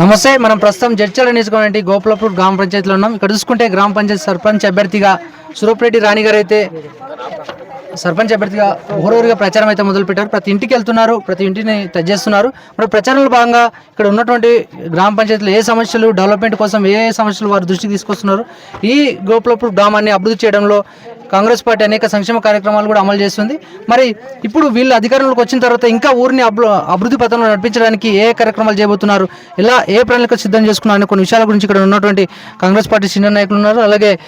నమస్తే మనం ప్రస్తుతం జడ్చల నియోజకవర్గం గోపాలపూర్ గ్రామ పంచాయతీలో ఉన్నాం. ఇక్కడ చూసుకుంటే గ్రామ పంచాయతీ సర్పంచ్ అభ్యర్థిగా సురూప్రెడ్డి రాణి గారు అయితే సర్పంచ్ అభ్యర్థిగా ఊరూరుగా ప్రచారం అయితే మొదలుపెట్టారు. ప్రతి ఇంటికి వెళ్తున్నారు ప్రతి ఇంటిని తెచ్చేస్తున్నారు మరి ప్రచారంలో భాగంగా ఇక్కడ ఉన్నటువంటి గ్రామ పంచాయతీలో ఏ సమస్యలు డెవలప్మెంట్ కోసం ఏ సమస్యలు వారు దృష్టికి తీసుకొస్తున్నారు? ఈ గోపాలపూర్ గ్రామాన్ని అభివృద్ధి చేయడంలో కాంగ్రెస్ పార్టీ అనేక సంక్షేమ కార్యక్రమాలు కూడా అమలు చేస్తుంది. మరి ఇప్పుడు వీళ్ళు అధికారంలోకి వచ్చిన తర్వాత ఇంకా ఊరిని అభి- అభివృద్ధి పథంలో నడిపించడానికి ఏ కార్యక్రమాలు చేయబోతున్నారు? ఇలా ఏ ప్రణాళిక సిద్ధం చేసుకున్నారు? అనే కొన్ని విషయాల గురించి ఇక్కడ ఉన్నటువంటి కాంగ్రెస్ పార్టీ సీనియర్ నాయకులు ఉన్నారు. అలాగే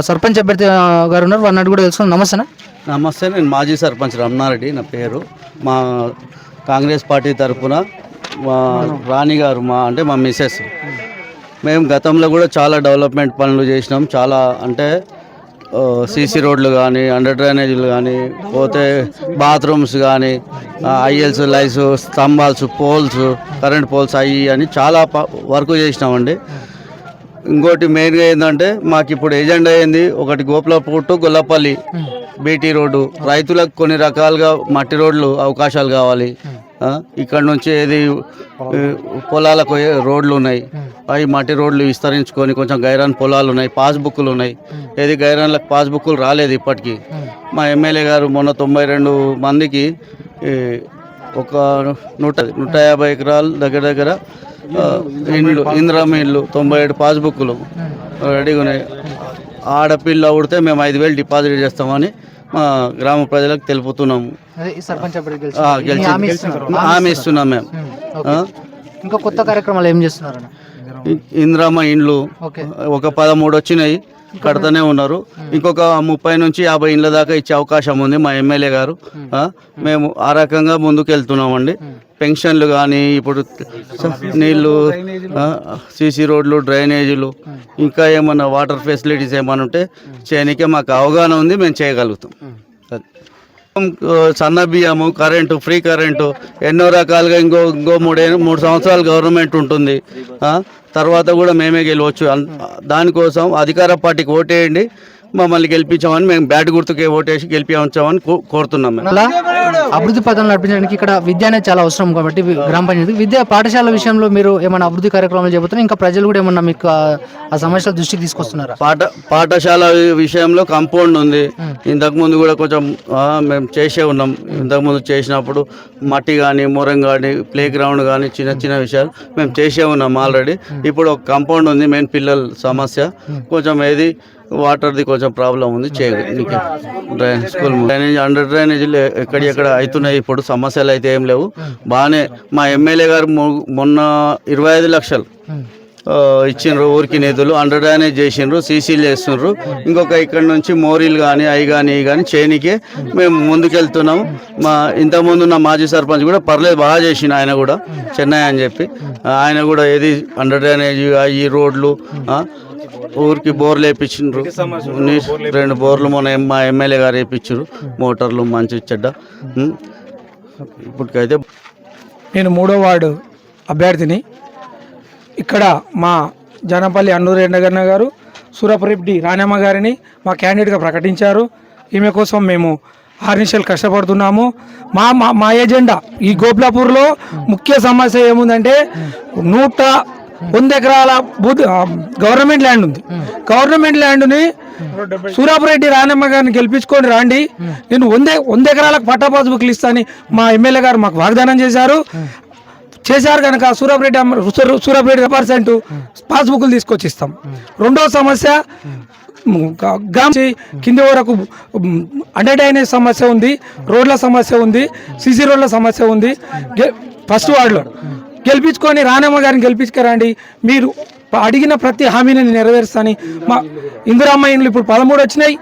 సర్పంచ్ అభ్యర్థి గారు ఉన్నారు. వారిని కూడా తెలుసుకున్నాం నమస్తే నమస్తే. నేను మాజీ సర్పంచ్ రమణారెడ్డి. నా పేరు. మా కాంగ్రెస్ పార్టీ తరఫున మా రాణి గారు మా అంటే మా మిసెస్ మేము గతంలో కూడా చాలా డెవలప్మెంట్ పనులు చేసినాం. చాలా అంటే సీసీ రోడ్లు కానీ అండర్ డ్రైనేజీలు కానీ పోతే బాత్రూమ్స్ కానీ ఐఎల్స్ లైట్స్ స్తంభాల్స్ పోల్స్ కరెంట్ పోల్స్ అవి అని చాలా వర్క్ చేసినామండి. ఇంకోటి మెయిన్గా ఏంటంటే మాకు ఇప్పుడు ఏజెండా అయింది ఒకటి Gopulapur to Gollapalli BT road. రైతులకు కొన్ని రకాలుగా మట్టి రోడ్లు అవకాశాలు కావాలి. ఇక్కడ నుంచి ఏది పొలాలకు రోడ్లు ఉన్నాయి అవి మట్టి రోడ్లు విస్తరించుకొని కొంచెం గైరాన్ పొలాలు ఉన్నాయి పాస్బుక్లు ఉన్నాయి. ఏది గైరాన్లకు పాస్బుక్లు రాలేదు ఇప్పటికీ. మా ఎమ్మెల్యే గారు మొన్న తొంభై రెండు మందికి ఒక నూట నూట యాభై ఎకరాలు దగ్గర దగ్గర ఇండ్లు ఇందిరామ ఇల్లు తొంభై ఏడు పాస్బుక్లు రెడీగా ఉన్నాయి. ఆడపిల్ల ఉడితే మేము ఐదు వేలు డిపాజిట్ చేస్తామని మా గ్రామ ప్రజలకు తెలుపుతున్నాము. హామీ ఇస్తున్నాం మేము. ఇంకా కొత్త కార్యక్రమాలు ఏం చేస్తున్నారు ఇందిరామ ఇండ్లు. ఒక పదమూడు వచ్చినాయి. కడతానే ఉన్నారు. ఇంకొక ముప్పై నుంచి యాభై ఇండ్ల దాకా ఇచ్చే అవకాశం ఉంది మా ఎమ్మెల్యే గారు. మేము. ఆ? రకంగా ముందుకు వెళ్తున్నామండి పెన్షన్లు కానీ ఇప్పుడు నీళ్ళు సీసీ రోడ్లు డ్రైనేజీలు ఇంకా ఏమన్నా వాటర్ ఫెసిలిటీస్ ఏమైనా ఉంటే చేయనికే మాకు అవగాహన ఉంది మేము చేయగలుగుతాం. సన్న బియ్యము కరెంటు ఫ్రీ కరెంటు ఎన్నో రకాలుగా ఇంకో ఇంకో మూడే మూడు సంవత్సరాలు గవర్నమెంట్ ఉంటుంది. తర్వాత కూడా మేమే గెలవచ్చు. దానికోసం అధికార పార్టీకి ఓటేయండి. మమ్మల్ని గెలిపించామని మేము బ్యాట్ గుర్తుకే ఓటేసి గెలిపించామని కోరుతున్నాం అలా? అభివృద్ధి పథకం నడిపించడానికి ఇక్కడ విద్య అనేది చాలా అవసరం కాబట్టి గ్రామ పంచాయతీ. విద్య పాఠశాల విషయంలో మీరు ఏమైనా అభివృద్ధి కార్యక్రమాలు చేయబోతున్నారు ఇంకా ప్రజలు కూడా ఏమన్నా మీకు ఆ- సమస్యల దృష్టికి తీసుకొస్తున్నారా? పాఠ పాఠశాల విషయంలో కాంపౌండ్ ఉంది. ఇంతకు ముందు కూడా కొంచెం మేము చేసే ఉన్నాం. ఇంతకు ముందు చేసినప్పుడు మట్టి కానీ మొరం కానీ ప్లే గ్రౌండ్ కానీ చిన్న చిన్న విషయాలు మేము చేసే ఉన్నాం ఆల్రెడీ. ఇప్పుడు ఒక కాంపౌండ్ ఉంది మెయిన్ పిల్లల సమస్య. కొంచెం ఏది వాటర్ది కొంచెం ప్రాబ్లం ఉంది చేయగలి స్కూల్ డ్రైనేజ్ అండర్ డ్రైనేజీలు ఎక్కడెక్కడ అవుతున్నాయి ఇప్పుడు సమస్యలు అయితే ఏం లేవు. బాగానే మా ఎమ్మెల్యే గారు మొన్న ఇరవై ఐదు లక్షలు ఇచ్చిండ్రు ఊరికి నిధులు అండర్ డ్రైనేజ్ చేసిండ్రు సీసీలు చేస్తుండ్రు. ఇంకొక ఇక్కడ నుంచి మోరీలు కానీ అవి కానీ ఇవి కానీ చేయనికే మేము ముందుకెళ్తున్నాము. మా ఇంతకుముందు ఉన్న మాజీ సర్పంచ్ కూడా పర్లేదు బాగా చేసిన ఆయన కూడా చెన్నై అని చెప్పి. ఆయన కూడా ఏది అండర్ డ్రైనేజ్ ఈ రోడ్లు ఊరికి బోర్లు వేయించిండ్రు రెండు బోర్లు మొన్న మా ఎమ్మెల్యే గారు వేయించారు మోటార్లు మంచి చెడ్డ. ఇప్పటికైతే నేను మూడో వార్డు అభ్యర్థిని. ఇక్కడ మా జనపల్లి అన్నూరు ఎండగన్న గారు సూరపరెడ్డి రాణమ్మ గారిని మా క్యాండిడేట్గా ప్రకటించారు. ఈమె కోసం మేము ఆర్నిషలు కష్టపడుతున్నాము. మా మా మా ఎజెండా ఈ గోపులాపూర్లో ముఖ్య సమస్య ఏముందంటే నూట వంద ఎకరాల గవర్నమెంట్ ల్యాండ్ ఉంది. గవర్నమెంట్ ల్యాండ్ని సూరాపురెడ్డి రానమ్మ గారిని గెలిపించుకొని రాండి. నేను వంద వంద ఎకరాలకు పట్టా పాస్బుక్లు ఇస్తాను మా ఎమ్మెల్యే గారు మాకు వాగ్దానం చేశారు. చేశారు కనుక సూరాపురెడ్డి అమ్మ- సూర- సూరాపురెడ్డి పర్సెంట్ పాస్బుక్లు తీసుకొచ్చి ఇస్తాం రెండో సమస్య గ్రామ కింది వరకు మ్, అండర్ డ్రైనేజ్ సమస్య ఉంది రోడ్ల సమస్య ఉంది సిసి రోడ్ల సమస్య ఉంది ఫస్ట్ వార్డులో. గెలిపించుకొని రానమ్మ గారిని గెలిపించుకురండి. మీరు అడిగిన ప్రతి హామీని నెరవేరుస్తాను మా ఇందిరమ్మ ఇండ్లు ఇప్పుడు పదమూడు వచ్చినాయి.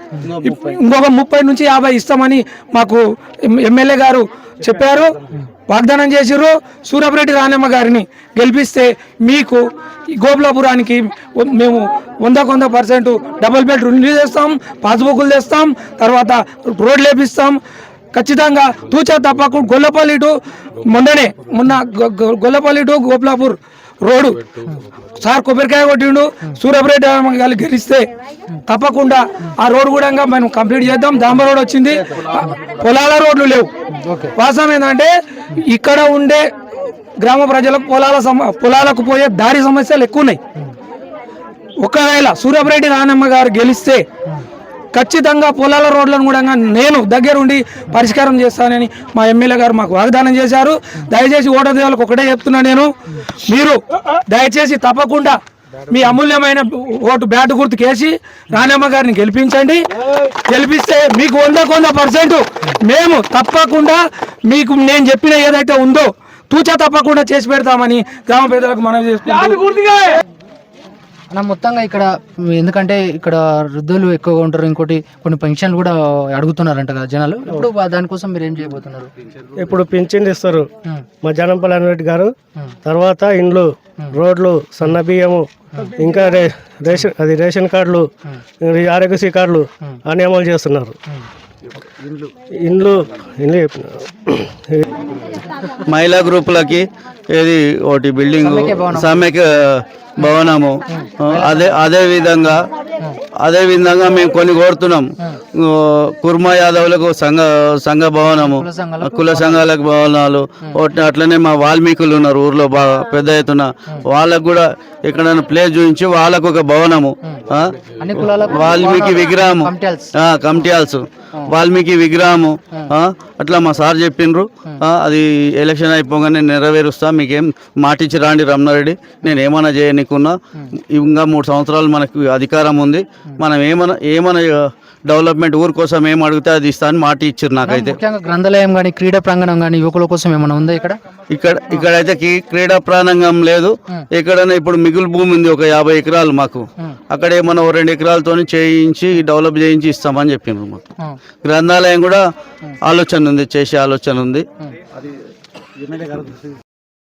ఇంకొక ముప్పై నుంచి యాభై ఇస్తామని మాకు ఎమ్- ఎమ్మెల్యే గారు చెప్పారు. వాగ్దానం చేసిర్రు సూరపరెడ్డి రానమ్మ గారిని గెలిపిస్తే మీకు గోపులాపురానికి మేము వందకు వంద పర్సెంట్ డబుల్ బెడ్ రిలీజ్ చేస్తాం పాస్బుక్లు తెస్తాం తర్వాత రోడ్లు వేపిస్తాం. ఖచ్చితంగా తూచా తప్పకుండా గొల్లపల్లి టు మొన్ననే మొన్న Gollapalli to Gopulapur road. Sir కొబ్బరికాయ కొట్టిండు సూర్యపరెడ్డి గారు గెలిస్తే తప్పకుండా ఆ రోడ్డు కూడా మనం కంప్లీట్ చేద్దాం. దాంబ రోడ్ వచ్చింది. పొలాల రోడ్లు లేవు. వాస్తవం ఏంటంటే ఇక్కడ ఉండే గ్రామ ప్రజలకు పొలాల సమ పొలాలకు పోయే దారి సమస్యలు ఎక్కువ ఉన్నాయి. ఒకవేళ సూర్యాపరెడ్డి రానమ్మ గారు గెలిస్తే ఖచ్చితంగా పొలాల రోడ్లను కూడా నేను దగ్గరుండి పరిష్కారం చేస్తానని మా ఎమ్మెల్యే గారు మాకు వాగ్దానం చేశారు. దయచేసి ఓటర్ దేవులకు ఒకటే చెప్తున్నా నేను. మీరు దయచేసి తప్పకుండా మీ అమూల్యమైన ఓటు బ్యాట్ గుర్తు కేసి రానమ్మ గారిని గెలిపించండి. గెలిపిస్తే మీకు వందకు వంద పర్సెంట్. మేము తప్పకుండా మీకు నేను చెప్పిన ఏదైతే ఉందో తూచా తప్పకుండా చేసి పెడతామని గ్రామ పేదలకు మనం చేసుకుంటాం అన్న మొత్తంగా ఇక్కడ ఎందుకంటే ఇక్కడ వృద్ధులు ఎక్కువగా ఉంటారు ఇంకోటి కొన్ని పెన్షన్లు కూడా అడుగుతున్నారంట కదా జనాలు. ఇప్పుడు దానికోసం మీరు ఏం చేయబోతున్నారు? ఇప్పుడు పింఛన్ ఇస్తారు. మా జనంపల్లి అన్నరెడ్డి గారు. తర్వాత ఇండ్లు రోడ్లు సన్న బియ్యము ఇంకా రే రేషన్ అది రేషన్ కార్డులు ఆరోగ్యశ్రీ కార్డులు అన్ని అమలు చేస్తున్నారు. ఇండ్లు ఇండ్లు చెప్పిన మహిళా గ్రూపులకి ఏది? ఒకటి బిల్డింగ్ సమ్మెకి భవనము. అదే అదే విధంగా అదే విధంగా మేము కొన్ని కోరుతున్నాం. కుర్మా యాదవులకు సంఘ సంఘ భవనము కుల సంఘాలకు భవనాలు. అట్లనే మా వాల్మీకులు ఉన్నారు ఊర్లో బాగా పెద్ద ఎత్తున. వాళ్ళకు కూడా ఎక్కడైనా ప్లేస్ చూపించి వాళ్ళకు ఒక భవనము. వాల్మీకి విగ్రహము. కమిటీ వాల్మీకి విగ్రహము. అట్లా మా సార్ చెప్పిండ్రు ఆ, అది ఎలక్షన్ అయిపోగానే నెరవేరుస్తా మీకేం మాటిచ్చి రాండి రమణారెడ్డి. నేను ఏమైనా చేయనీకున్నా. ఇంకా మూడు సంవత్సరాలు మనకు అధికారం ఉంది. మనం ఏమైనా ఏమైనా డెవలప్మెంట్ ఊరి కోసం ఏం అడిగితే అది ఇస్తా అని మాట ఇచ్చారు నాకైతే. ముఖ్యంగా గ్రంథాలయం కానీ క్రీడా ప్రాంగణం కానీ యువకుల కోసం ఏమైనా ఉందా ఇక్కడ? ఇక్కడ ఇక్కడైతే క్రీడా ప్రాణంగం లేదు. ఎక్కడైనా ఇప్పుడు మిగులు భూమి ఉంది ఒక యాభై ఎకరాలు మాకు. అక్కడ ఏమన్నా ఓ రెండు ఎకరాలతో చేయించి డెవలప్ చేయించి ఇస్తామని చెప్పిండ్రు మాకు. గ్రంథాలయం కూడా ఆలోచన ఉంది చేసే ఆలోచన ఉంది.